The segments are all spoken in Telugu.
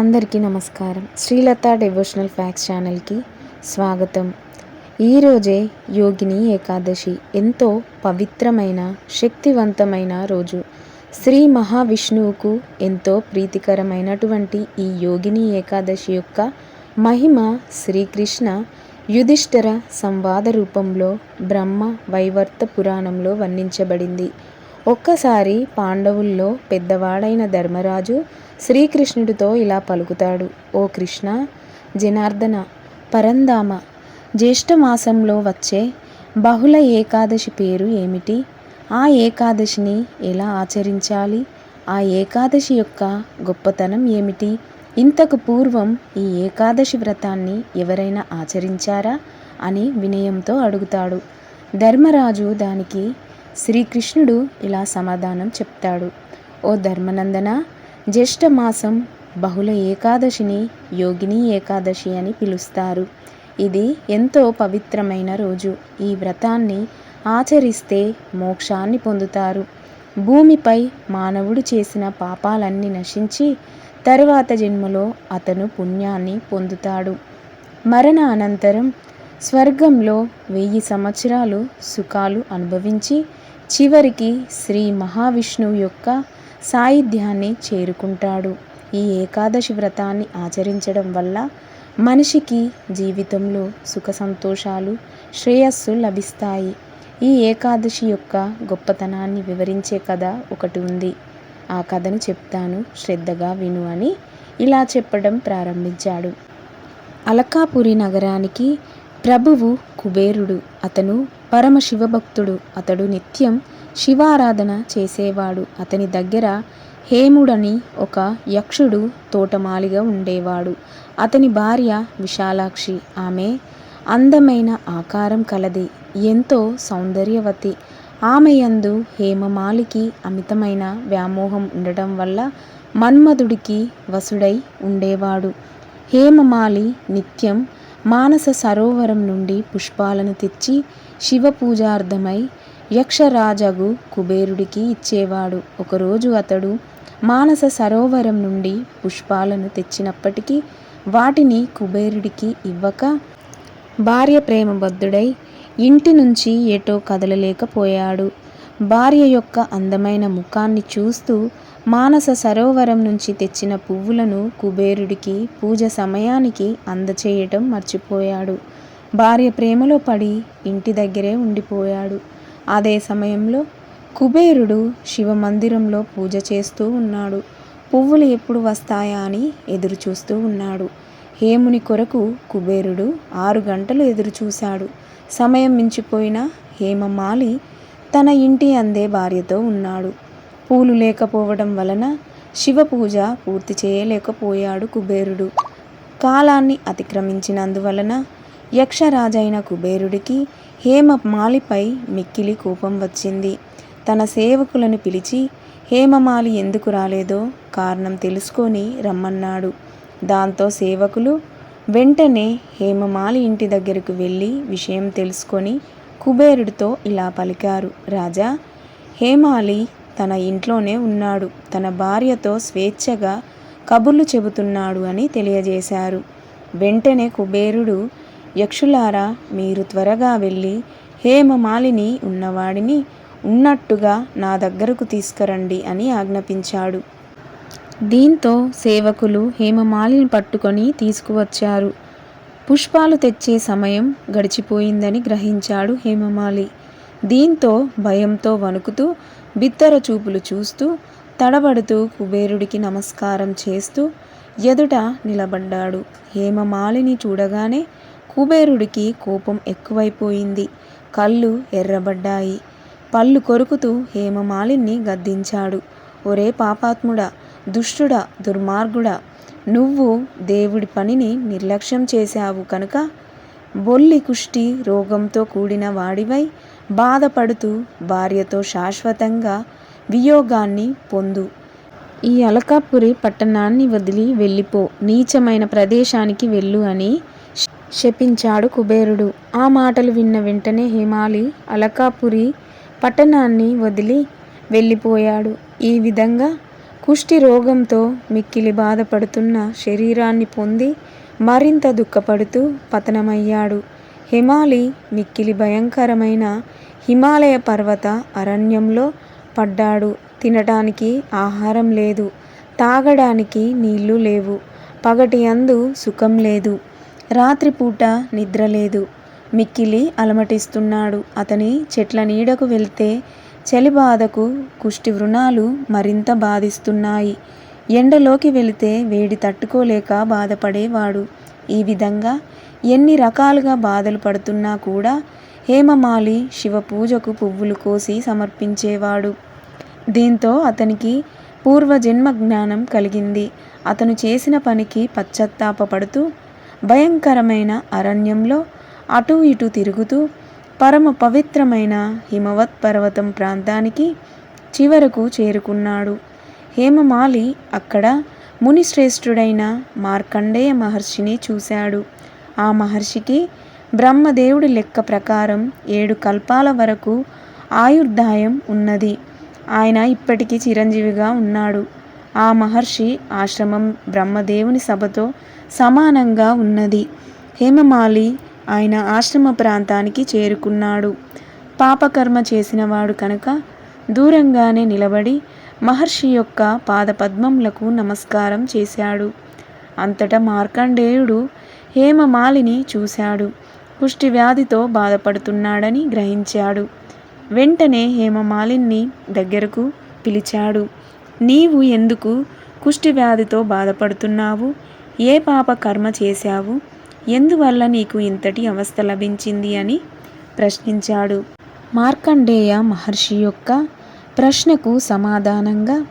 అందరికీ నమస్కారం. శ్రీలత డివోషనల్ ఫ్యాక్స్ ఛానల్కి స్వాగతం. ఈరోజే యోగిని ఏకాదశి ఎంతో పవిత్రమైన శక్తివంతమైన రోజు. శ్రీ మహావిష్ణువుకు ఎంతో ప్రీతికరమైనటువంటి ఈ యోగిని ఏకాదశి యొక్క మహిమ శ్రీకృష్ణ యుధిష్ఠర సంవాద రూపంలో బ్రహ్మ వైవర్త పురాణంలో వర్ణించబడింది. ఒక్కసారి పాండవుల్లో పెద్దవాడైన ధర్మరాజు శ్రీకృష్ణుడితో ఇలా పలుకుతాడు. ఓ కృష్ణ జనార్దన పరంధామ జ్యేష్ఠమాసంలో వచ్చే బహుళ ఏకాదశి పేరు ఏమిటి? ఆ ఏకాదశిని ఎలా ఆచరించాలి? ఆ ఏకాదశి యొక్క గొప్పతనం ఏమిటి? ఇంతకు పూర్వం ఈ ఏకాదశి వ్రతాన్ని ఎవరైనా ఆచరించారా? అని వినయంతో అడుగుతాడు. ధర్మరాజు దానికి శ్రీకృష్ణుడు ఇలా సమాధానం చెప్తాడు. ఓ ధర్మనందన జ్యేష్ఠమాసం బహుళ ఏకాదశిని యోగిని ఏకాదశి అని పిలుస్తారు. ఇది ఎంతో పవిత్రమైన రోజు. ఈ వ్రతాన్ని ఆచరిస్తే మోక్షాన్ని పొందుతారు. భూమిపై మానవుడు చేసిన పాపాలన్నీ నశించి తరువాత జన్మలో అతను పుణ్యాన్ని పొందుతాడు. మరణ అనంతరం స్వర్గంలో వెయ్యి సంవత్సరాలు సుఖాలు అనుభవించి చివరికి శ్రీ మహావిష్ణువు యొక్క సాయుధ్యాన్ని చేరుకుంటాడు. ఈ ఏకాదశి వ్రతాన్ని ఆచరించడం వల్ల మనిషికి జీవితంలో సుఖ సంతోషాలు శ్రేయస్సు లభిస్తాయి. ఈ ఏకాదశి యొక్క గొప్పతనాన్ని వివరించే కథ ఒకటి ఉంది. ఆ కథను చెప్తాను. శ్రద్ధగా విను అని ఇలా చెప్పడం ప్రారంభించాడు. అలకాపురి నగరానికి ప్రభువు కుబేరుడు. అతను పరమ శివభక్తుడు అతడు నిత్యం శివారాధన చేసేవాడు. అతని దగ్గర హేముడని ఒక యక్షుడు తోటమాలిగా ఉండేవాడు. అతని భార్య విశాలాక్షి. ఆమె అందమైన ఆకారం కలది. ఎంతో సౌందర్యవతి. ఆమె యందు హేమమాలికి అమితమైన వ్యామోహం ఉండటం వల్ల మన్మధుడికి వసుడై ఉండేవాడు. హేమమాలి నిత్యం మానస సరోవరం నుండి పుష్పాలను తెచ్చి శివ పూజార్థమై యక్షరాజగు కుబేరుడికి ఇచ్చేవాడు. ఒకరోజు అతడు మానస సరోవరం నుండి పుష్పాలను తెచ్చినప్పటికీ వాటిని కుబేరుడికి ఇవ్వక భార్య ప్రేమబద్ధుడై ఇంటి నుంచి ఎటో కదలలేకపోయాడు. భార్య యొక్క అందమైన ముఖాన్ని చూస్తూ మానస సరోవరం నుంచి తెచ్చిన పువ్వులను కుబేరుడికి పూజ సమయానికి అందచేయటం మర్చిపోయాడు. భార్య ప్రేమలో పడి ఇంటి దగ్గరే ఉండిపోయాడు. అదే సమయంలో కుబేరుడు శివ మందిరంలో పూజ చేస్తూ ఉన్నాడు. పువ్వులు ఎప్పుడు వస్తాయా అని ఎదురు చూస్తూ ఉన్నాడు. హేముని కొరకు కుబేరుడు ఆరు గంటలు ఎదురు చూశాడు సమయం మించిపోయిన హేమమాలి తన ఇంటి అందే భార్యతో ఉన్నాడు. పూలు లేకపోవడం వలన శివ పూజ పూర్తి చేయలేకపోయాడు కుబేరుడు. కాలాన్ని అతిక్రమించినందువలన యక్షరాజైన కుబేరుడికి హేమమాలిపై మిక్కిలి కోపం వచ్చింది. తన సేవకులను పిలిచి హేమమాలి ఎందుకు రాలేదో కారణం తెలుసుకొని రమ్మన్నాడు. దాంతో సేవకులు వెంటనే హేమమాలి ఇంటి దగ్గరకు వెళ్ళి విషయం తెలుసుకొని కుబేరుడితో ఇలా పలికారు. రాజా హేమాలి తన ఇంట్లోనే ఉన్నాడు. తన భార్యతో స్వేచ్ఛగా కబుర్లు చెబుతున్నాడు అని తెలియజేశారు. వెంటనే కుబేరుడు యక్షులారా మీరు త్వరగా వెళ్ళి హేమమాలిని ఉన్నవాడిని ఉన్నట్టుగా నా దగ్గరకు తీసుకురండి అని ఆజ్ఞాపించాడు. దీంతో సేవకులు హేమమాలిని పట్టుకొని తీసుకువచ్చారు. పుష్పాలు తెచ్చే సమయం గడిచిపోయిందని గ్రహించాడు హేమమాలి. దీంతో భయంతో వణుకుతూ బిత్తర చూపులు చూస్తూ తడబడుతూ కుబేరుడికి నమస్కారం చేస్తూ ఎదుట నిలబడ్డాడు. హేమమాలిని చూడగానే కుబేరుడికి కోపం ఎక్కువైపోయింది. కళ్ళు ఎర్రబడ్డాయి. పళ్ళు కొరుకుతూ హేమమాలిని గద్దించాడు. ఒరే పాపాత్ముడా దుష్టుడా దుర్మార్గుడా నువ్వు దేవుడి పనిని నిర్లక్ష్యం చేశావు కనుక బొల్లి కుష్టి రోగంతో కూడిన వాడివై బాధపడుతూ భార్యతో శాశ్వతంగా వియోగాన్ని పొందు. ఈ అలకాపురి పట్టణాన్ని వదిలి వెళ్ళిపో. నీచమైన ప్రదేశానికి వెళ్ళు అని శపించాడు కుబేరుడు. ఆ మాటలు విన్న వెంటనే హిమాలి అలకాపురి పట్టణాన్ని వదిలి వెళ్ళిపోయాడు. ఈ విధంగా కుష్టి రోగంతో మిక్కిలి బాధపడుతున్న శరీరాన్ని పొంది మరింత దుఃఖపడుతూ పతనమయ్యాడు. హిమాలి మిక్కిలి భయంకరమైన హిమాలయ పర్వత అరణ్యంలో పడ్డాడు. తినటానికి ఆహారం లేదు. తాగడానికి నీళ్ళు లేవు. పగటి అందు సుఖం లేదు. రాత్రిపూట నిద్ర లేదు మిక్కిలి అలమటిస్తున్నాడు. అతని చెట్ల నీడకు వెళ్తే చలి బాధకు కుష్టి వృణాలు మరింత బాధిస్తున్నాయి. ఎండలోకి వెళితే వేడి తట్టుకోలేక బాధపడేవాడు. ఈ విధంగా ఎన్ని రకాలుగా బాధలు పడుతున్నా కూడా హేమమాలి శివ పూజకు పువ్వులు కోసి సమర్పించేవాడు. దీంతో అతనికి పూర్వజన్మ జ్ఞానం కలిగింది. అతను చేసిన పనికి పశ్చత్తాపపడుతూ భయంకరమైన అరణ్యంలో అటూ ఇటూ తిరుగుతూ పరమ పవిత్రమైన హిమవత్ పర్వతం ప్రాంతానికి చివరకు చేరుకున్నాడు. హేమమాలి అక్కడ మునిశ్రేష్ఠుడైన మార్కండేయ మహర్షిని చూశాడు. ఆ మహర్షికి బ్రహ్మదేవుడి లెక్క ప్రకారం ఏడు కల్పాల వరకు ఆయుర్దాయం ఉన్నది. ఆయన ఇప్పటికీ చిరంజీవిగా ఉన్నాడు. ఆ మహర్షి ఆశ్రమం బ్రహ్మదేవుని సభతో సమానంగా ఉన్నది. హేమమాలి ఆయన ఆశ్రమ ప్రాంతానికి చేరుకున్నాడు. పాపకర్మ చేసినవాడు కనుక దూరంగానే నిలబడి మహర్షి యొక్క పాదపద్మములకు నమస్కారం చేశాడు. అంతటా మార్కండేయుడు హేమమాలిని చూశాడు. కుష్టి వ్యాధితో బాధపడుతున్నాడని గ్రహించాడు. వెంటనే హేమమాలిని దగ్గరకు పిలిచాడు. నీవు ఎందుకు కుష్టి వ్యాధితో బాధపడుతున్నావు? ఏ పాప కర్మ చేశావు? ఎందువల్ల నీకు ఇంతటి అవస్థ లభించింది అని ప్రశ్నించాడు మార్కండేయ మహర్షి యొక్క ప్రశ్నకు సమాధానంగా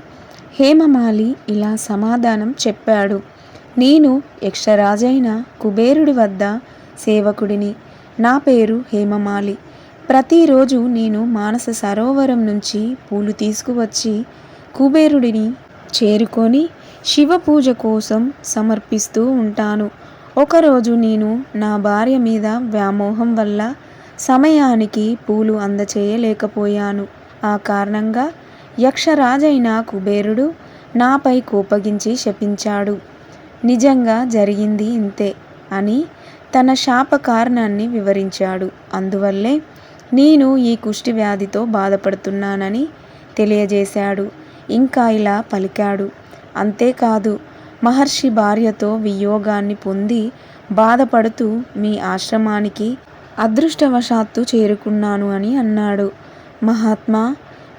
హేమమాలి ఇలా సమాధానం చెప్పాడు. నేను యక్షరాజైన కుబేరుడి వద్ద సేవకుడిని. నా పేరు హేమమాలి. ప్రతిరోజు నేను మానస సరోవరం నుంచి పూలు తీసుకువచ్చి కుబేరుడిని చేరుకొని శివ పూజ కోసం సమర్పిస్తూ ఉంటాను. ఒకరోజు నేను నా భార్య మీద వ్యామోహం వల్ల సమయానికి పూలు అందచేయలేకపోయాను. ఆ కారణంగా యక్షరాజైన కుబేరుడు నాపై కోపగించి శపించాడు. నిజంగా జరిగింది ఇంతే అని తన శాప కారణాన్ని వివరించాడు. అందువల్లే నేను ఈ కుష్టి వ్యాధితో బాధపడుతున్నానని తెలియజేశాడు. ఇంకా ఇలా పలికాడు. అంతేకాదు మహర్షి భార్యతో వియోగాన్ని పొంది బాధపడుతూ మీ ఆశ్రమానికి అదృష్టవశాత్తు చేరుకున్నాను అని అన్నాడు. మహాత్మా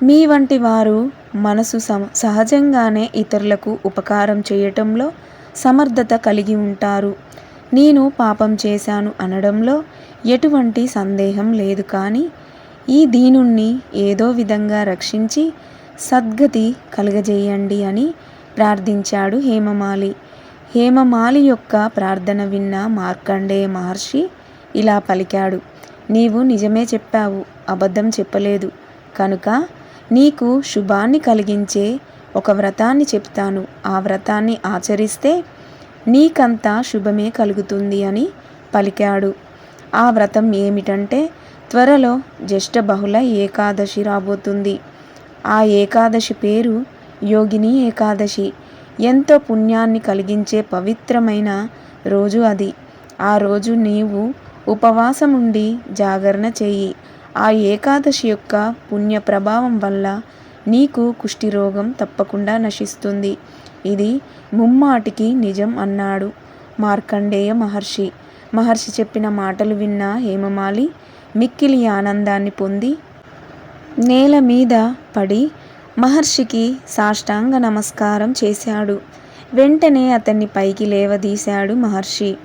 మీ వంటి వారు మనసు సహజంగానే ఇతరులకు ఉపకారం చేయటంలో సమర్థత కలిగి ఉంటారు. నేను పాపం చేశాను అనడంలో ఎటువంటి సందేహం లేదు కానీ ఈ దీనుణ్ణి ఏదో విధంగా రక్షించి సద్గతి కలుగజేయండి అని ప్రార్థించాడు హేమమాలి. హేమమాలి యొక్క ప్రార్థన విన్న మార్కండేయ మహర్షి ఇలా పలికాడు నీవు నిజమే చెప్పావు అబద్ధం చెప్పలేదు. కనుక నీకు శుభాన్ని కలిగించే ఒక వ్రతాన్ని చెప్తాను. ఆ వ్రతాన్ని ఆచరిస్తే నీకంతా శుభమే కలుగుతుంది అని పలికాడు. ఆ వ్రతం ఏమిటంటే త్వరలో జ్యేష్ఠ బహుళ ఏకాదశి రాబోతుంది. ఆ ఏకాదశి పేరు యోగిని ఏకాదశి. ఎంతో పుణ్యాన్ని కలిగించే పవిత్రమైన రోజు అది. ఆ రోజు నీవు ఉపవాసం ఉండి జాగరణ చేయి. ఆ ఏకాదశి యొక్క పుణ్య ప్రభావం వల్ల నీకు కుష్ఠిరోగం తప్పకుండా నశిస్తుంది. ఇది ముమ్మాటికి నిజం అన్నాడు మార్కండేయ మహర్షి. మహర్షి చెప్పిన మాటలు విన్న హేమమాలి మిక్కిలి ఆనందాన్ని పొంది నేల మీద పడి మహర్షికి సాష్టాంగ నమస్కారం చేశాడు. వెంటనే అతన్ని పైకి లేవదీశాడు మహర్షి.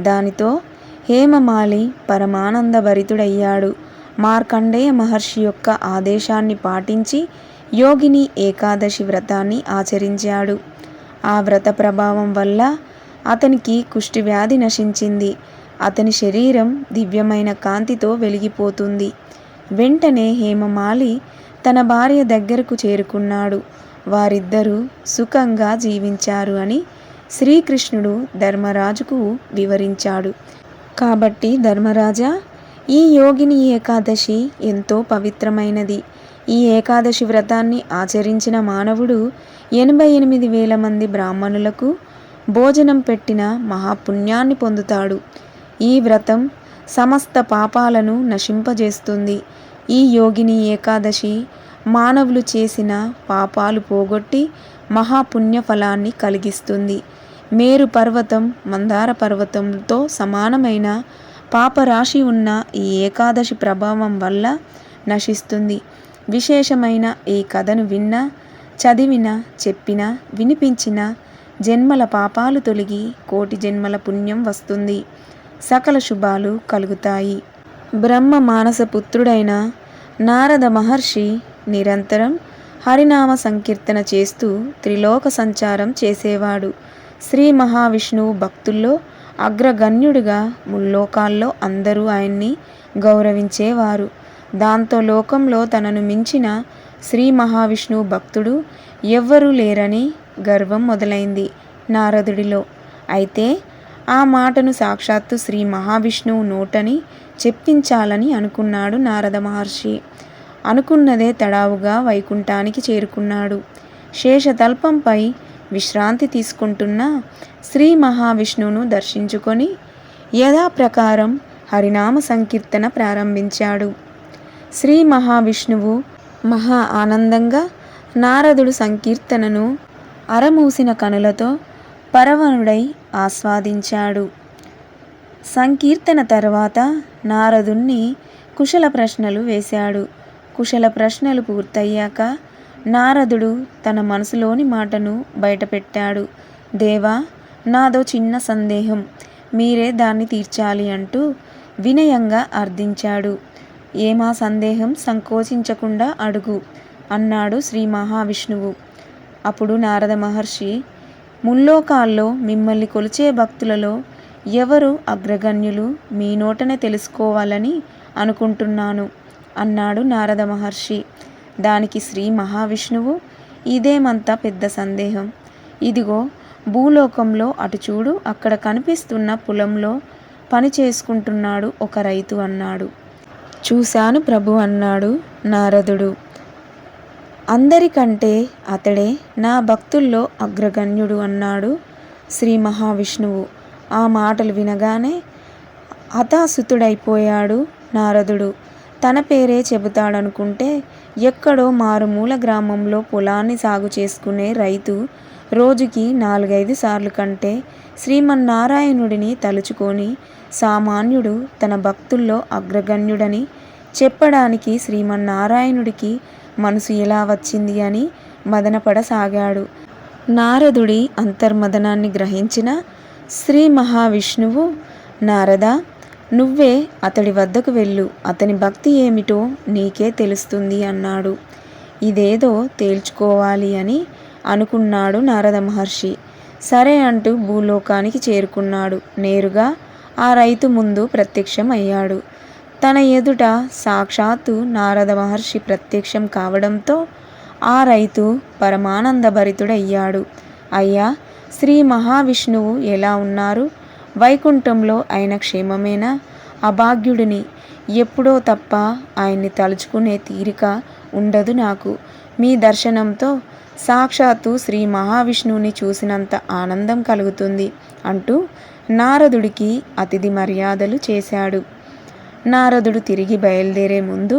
దానితో హేమమాలి పరమానందభరితుడయ్యాడు. మార్కండేయ మహర్షి యొక్క ఆదేశాన్ని పాటించి యోగిని ఏకాదశి వ్రతాన్ని ఆచరించాడు. ఆ వ్రత ప్రభావం వల్ల అతనికి కుష్టివ్యాధి నశించింది. అతని శరీరం దివ్యమైన కాంతితో వెలిగిపోతుంది. వెంటనే హేమమాలి తన భార్య దగ్గరకు చేరుకున్నాడు. వారిద్దరూ సుఖంగా జీవించారు అని శ్రీకృష్ణుడు ధర్మరాజుకు వివరించాడు. కాబట్టి ధర్మరాజా ఈ యోగిని ఏకాదశి ఎంతో పవిత్రమైనది. ఈ ఏకాదశి వ్రతాన్ని ఆచరించిన మానవుడు ఎనభై ఎనిమిది వేల మంది బ్రాహ్మణులకు భోజనం పెట్టిన మహాపుణ్యాన్ని పొందుతాడు. ఈ వ్రతం సమస్త పాపాలను నశింపజేస్తుంది. ఈ యోగిని ఏకాదశి మానవులు చేసిన పాపాలు పోగొట్టి మహాపుణ్యఫలాన్ని కలిగిస్తుంది. మేరు పర్వతం మందార పర్వతంతో సమానమైన పాపరాశి ఉన్న ఈ ఏకాదశి ప్రభావం వల్ల నశిస్తుంది. విశేషమైన ఈ కథను విన్నా చదివిన చెప్పిన వినిపించిన జన్మల పాపాలు తొలగి కోటి జన్మల పుణ్యం వస్తుంది. సకల శుభాలు కలుగుతాయి. బ్రహ్మ మానస పుత్రుడైన నారద మహర్షి నిరంతరం హరినామ సంకీర్తన చేస్తూ త్రిలోక సంచారం చేసేవాడు. శ్రీ మహావిష్ణువు భక్తుల్లో అగ్రగణ్యుడిగా ముల్లోకాల్లో అందరూ ఆయన్ని గౌరవించేవారు. దాంతో లోకంలో తనను మించిన శ్రీ మహావిష్ణువు భక్తుడు ఎవ్వరూ లేరని గర్వం మొదలైంది నారదుడిలో. అయితే ఆ మాటను సాక్షాత్తు శ్రీ మహావిష్ణువు నోటని చెప్పించాలని అనుకున్నాడు నారద మహర్షి. అనుకున్నదే తడావుగా వైకుంఠానికి చేరుకున్నాడు. శేషతల్పంపై విశ్రాంతి తీసుకుంటున్న శ్రీ మహావిష్ణువును దర్శించుకొని యథాప్రకారం హరినామ సంకీర్తన ప్రారంభించాడు. శ్రీ మహావిష్ణువు మహా ఆనందంగా నారదుడు సంకీర్తనను అరమూసిన కనులతో పరవనుడై ఆస్వాదించాడు. సంకీర్తన తర్వాత నారదుణ్ణి కుశల ప్రశ్నలు వేశాడు. కుశల ప్రశ్నలు పూర్తయ్యాక నారదుడు తన మనసులోని మాటను బయటపెట్టాడు. దేవా నాదో చిన్న సందేహం. మీరే దాన్ని తీర్చాలి అంటూ వినయంగా అర్థించాడు. ఏమా సందేహం? సంకోచించకుండా అడుగు అన్నాడు శ్రీ మహావిష్ణువు. అప్పుడు నారద మహర్షి ముల్లోకాల్లో మిమ్మల్ని కొలిచే భక్తులలో ఎవరు అగ్రగణ్యులు? మీ నోటనే తెలుసుకోవాలని అనుకుంటున్నాను అన్నాడు నారద మహర్షి. దానికి శ్రీ మహావిష్ణువు ఇదేమంత పెద్ద సందేహం. ఇదిగో భూలోకంలో అటు చూడు అక్కడ కనిపిస్తున్న పొలంలో పని చేసుకుంటున్నాడు ఒక రైతు అన్నాడు. చూశాను ప్రభు అన్నాడు నారదుడు. అందరికంటే అతడే నా భక్తుల్లో అగ్రగణ్యుడు అన్నాడు శ్రీ మహావిష్ణువు. ఆ మాటలు వినగానే హతాసుతుడైపోయాడు నారదుడు. తన పేరే చెబుతాడనుకుంటే ఎక్కడో మారుమూల గ్రామంలో పొలాన్ని సాగు చేసుకునే రైతు రోజుకి నాలుగైదు సార్లు కంటే శ్రీమన్నారాయణుడిని తలుచుకొని సామాన్యుడు తన భక్తుల్లో అగ్రగణ్యుడని చెప్పడానికి శ్రీమన్నారాయణుడికి మనసు ఎలా వచ్చింది అని మదనపడసాగాడు. నారదుడి అంతర్మదనాన్ని గ్రహించిన శ్రీ మహావిష్ణువు నారద నువ్వే అతడి వద్దకు వెళ్ళు. అతని భక్తి ఏమిటో నీకే తెలుస్తుంది అన్నాడు. ఇదేదో తేల్చుకోవాలి అని అనుకున్నాడు నారద మహర్షి. సరే అంటూ భూలోకానికి చేరుకున్నాడు. నేరుగా ఆ రైతు ముందు ప్రత్యక్షం అయ్యాడు తన ఎదుట సాక్షాత్తు నారద మహర్షి ప్రత్యక్షం కావడంతో ఆ రైతు పరమానందభరితుడయ్యాడు. అయ్యా శ్రీ మహావిష్ణువు ఎలా ఉన్నారు? వైకుంఠంలో ఆయన క్షేమమేనా? అభాగ్యుడిని ఎప్పుడో తప్ప ఆయన్ని తలుచుకునే తీరిక ఉండదు నాకు. మీ దర్శనంతో సాక్షాత్తు శ్రీ మహావిష్ణువుని చూసినంత ఆనందం కలుగుతుంది అంటూ నారదుడికి అతిథి మర్యాదలు చేశాడు. నారదుడు తిరిగి బయలుదేరే ముందు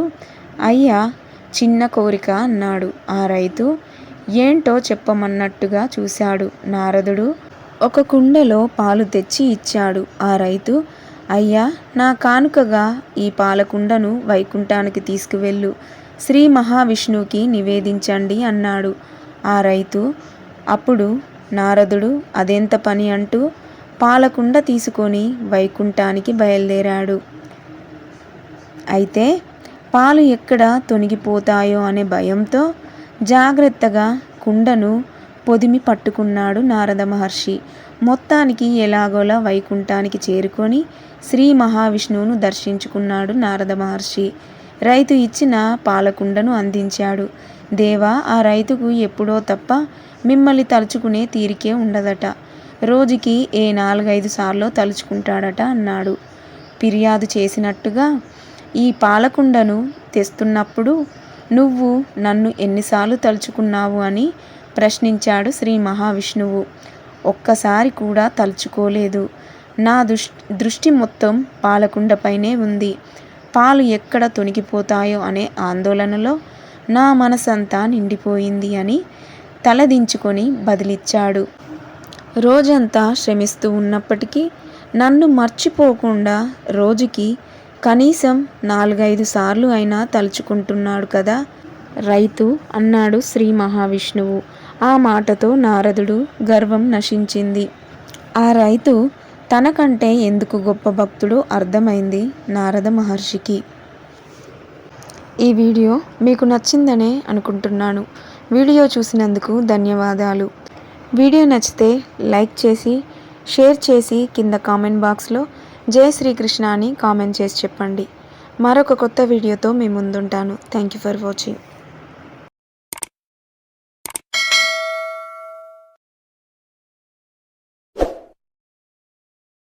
అయ్యా చిన్న కోరిక అన్నాడు. ఆ రైతు ఏంటో చెప్పమన్నట్టుగా చూశాడు. నారదుడు ఒక కుండలో పాలు తెచ్చి ఇచ్చాడు. ఆ రైతు అయ్యా నా కానుకగా ఈ పాలకుండను వైకుంఠానికి తీసుకువెళ్ళు. శ్రీ మహావిష్ణువుకి నివేదించండి అన్నాడు. ఆ రైతు అప్పుడు నారదుడు అదెంత పని అంటూ పాలకుండ తీసుకొని వైకుంఠానికి బయలుదేరాడు. అయితే పాలు ఎక్కడ తొనిగిపోతాయో అనే భయంతో జాగ్రత్తగా కుండను పొదిమి పట్టుకున్నాడు నారద మహర్షి. మొత్తానికి ఎలాగోలా వైకుంఠానికి చేరుకొని శ్రీ మహావిష్ణువును దర్శించుకున్నాడు నారద మహర్షి. రైతు ఇచ్చిన పాలకుండను అందించాడు. దేవా ఆ రైతుకు ఎప్పుడో తప్ప మిమ్మల్ని తలుచుకునే తీరికే ఉండదట. రోజుకి ఏ నాలుగైదు సార్లు తలుచుకుంటాడట అన్నాడు. ఫిర్యాదు చేసినట్టుగా ఈ పాలకుండను తెస్తున్నప్పుడు నువ్వు నన్ను ఎన్నిసార్లు తలుచుకున్నావు అని ప్రశ్నించాడు శ్రీ మహావిష్ణువు. ఒక్కసారి కూడా తలుచుకోలేదు. నా దృష్ దృష్టి మొత్తం పాలకుండపైనే ఉంది. పాలు ఎక్కడ తొనిగిపోతాయో అనే ఆందోళనలో నా మనసంతా నిండిపోయింది అని తలదించుకొని బదిలిచ్చాడు. రోజంతా శ్రమిస్తూ ఉన్నప్పటికీ నన్ను మర్చిపోకుండా రోజుకి కనీసం నాలుగైదు సార్లు అయినా తలుచుకుంటున్నాడు కదా? రైతు అన్నాడు శ్రీ మహావిష్ణువు. ఆ మాటతో నారదుడు గర్వం నశించింది. ఆ రైతు తనకంటే ఎందుకు గొప్ప భక్తుడో అర్థమైంది నారద మహర్షికి. ఈ వీడియో మీకు నచ్చిందనే అనుకుంటున్నాను. వీడియో చూసినందుకు ధన్యవాదాలు. వీడియో నచ్చితే లైక్ చేసి షేర్ చేసి కింద కామెంట్ బాక్స్లో జై శ్రీకృష్ణ అని కామెంట్ చేసి చెప్పండి. మరొక కొత్త వీడియోతో మీ ముందుంటాను. Thank you for watching